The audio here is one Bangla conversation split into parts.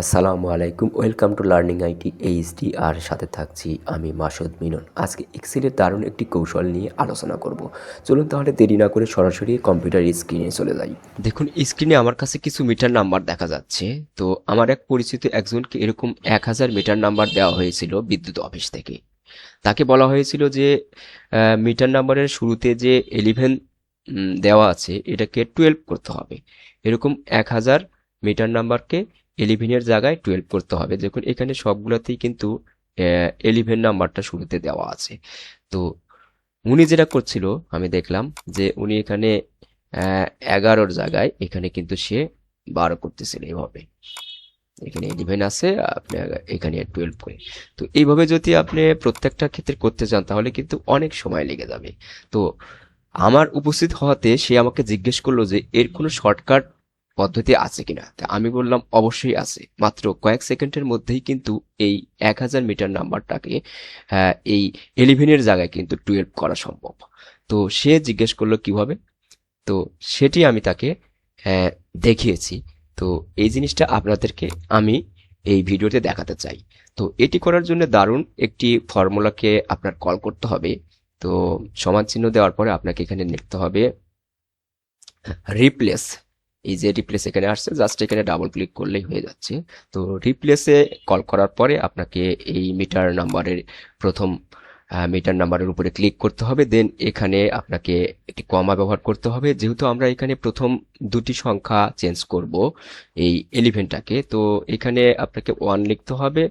আসসালামু আলাইকুম, welcome to learning IT HD, আর সাথে থাকছি আমি মাসুদ মিনন। আজকে এক্সেলের দারুণ একটি কৌশল নিয়ে আলোচনা করব। চলুন তাহলে দেরি না করে সরাসরি কম্পিউটার স্ক্রিনে চলে যাই। দেখুন স্ক্রিনে আমার কাছে কিছু মিটার নাম্বার দেখা যাচ্ছে। তো আমার এক পরিচিত একজনকে এরকম এক হাজার মিটার নাম্বার দেওয়া হয়েছিল বিদ্যুৎ অফিস থেকে। তাকে বলা হয়েছিল যে মিটার নাম্বারের শুরুতে যে এলিভেন দেওয়া আছে, এটাকে টুয়েলভ করতে হবে। এরকম এক হাজার মিটার নাম্বারকে এলিভেনের জায়গায় টুয়েলভ করতে হবে। দেখুন, এখানে সবগুলোতেই কিন্তু এলিভেন নাম্বারটা শুরুতে দেওয়া আছে। তো উনি যেটা করছিল, আমি দেখলাম যে উনি এখানে এগারোর জায়গায় এখানে কিন্তু সে বারো করতেছিল এইভাবে। এখানে ইলেভেন আছে, আপনি এখানে টুয়েলভ করে। তো এইভাবে যদি আপনি প্রত্যেকটা ক্ষেত্রে করতে চান, তাহলে কিন্তু অনেক সময় লেগে যাবে। তো আমার উপস্থিত হওয়াতে সে আমাকে জিজ্ঞেস করল যে, এর কোনো শর্টকাট পদ্ধতি আছে কিনা? তা আমি বললাম অবশ্যই আছে। মাত্র কয়েক সেকেন্ডের মধ্যেই কিন্তু এই এক হাজার মিটার নাম্বারটাকে আহ, এই এলিভেনের জায়গায় কিন্তু টুয়েলভ করা সম্ভব। তো সে জিজ্ঞেস করল কীভাবে তো সেটি আমি তাকে আহ, দেখিয়েছি। তো এই জিনিসটা আপনাদেরকে আমি এই ভিডিওতে দেখাতে চাই। তো এটি করার জন্য দারুণ একটি ফর্মুলাকে আপনার কল করতে হবে। তো সমান চিহ্ন দেওয়ার পরে আপনাকে এখানে লিখতে হবে রিপ্লেস এই যে রিপ্লেস এখানে আসছে জাস্ট এখানে ডাবল ক্লিক করলেই হয়ে যাচ্ছে। তো রিপ্লেসে কল করার পরে আপনাকে এই মিটার নাম্বারের প্রথম মিটার নাম্বারের উপরে ক্লিক করতে হবে। দেন এখানে আপনাকে একটি কমা ব্যবহার করতে হবে। যেহেতু আমরা এখানে প্রথম দুটি সংখ্যা চেঞ্জ করব এই এলিভেনটাকে তো এখানে আপনাকে ওয়ান লিখতে হবে।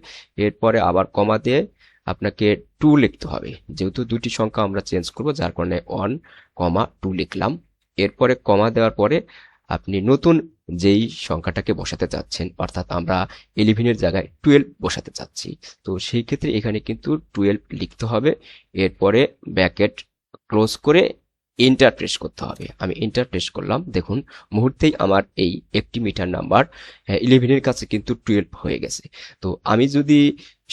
এরপরে আবার কমা দিয়ে আপনাকে টু লিখতে হবে। যেহেতু দুটি সংখ্যা আমরা চেঞ্জ করব, যার কারণে ওয়ান কমা টু লিখলাম। এরপরে কমা দেওয়ার পরে আপনি নতুন যেই সংখ্যাটাকে বসাতে চাচ্ছেন, অর্থাৎ আমরা ইলেভেনের জায়গায় টুয়েলভ বসাতে চাচ্ছি, তো সেই ক্ষেত্রে এখানে কিন্তু টুয়েলভ লিখতে হবে, এরপরে ব্যাকেট ক্লোজ করে এন্টার প্রেস করতে হবে। আমি এন্টার প্রেস করলাম, দেখুন, মুহূর্তেই আমার এই একটি মিটার নাম্বার ইলেভেনের কাছে কিন্তু টুয়েলভ হয়ে গেছে। তো আমি যদি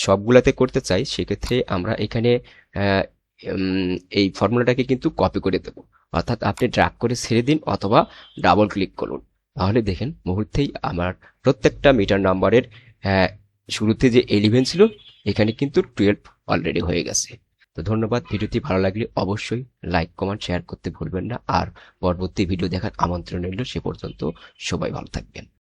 সবগুলাতে করতে চাই, সেক্ষেত্রে আমরা এখানে এই ফর্মুলাটাকে কিন্তু কপি করে দেব। অর্থাৎ আপনি ড্রাগ করে ছেড়ে দিন অথবা ডাবল ক্লিক করুন। তাহলে দেখেন মুহূর্তেই আমার প্রত্যেকটা মিটার নাম্বারের শুরুতে যে এলিভেন ছিল, এখানে কিন্তু টুয়েলভ অলরেডি হয়ে গেছে। তো ধন্যবাদ, ভিডিওটি ভালো লাগলে অবশ্যই লাইক কমেন্ট শেয়ার করতে ভুলবেন না। আর পরবর্তী ভিডিও দেখার আমন্ত্রণ রইল সে পর্যন্ত। সবাই ভালো থাকবেন।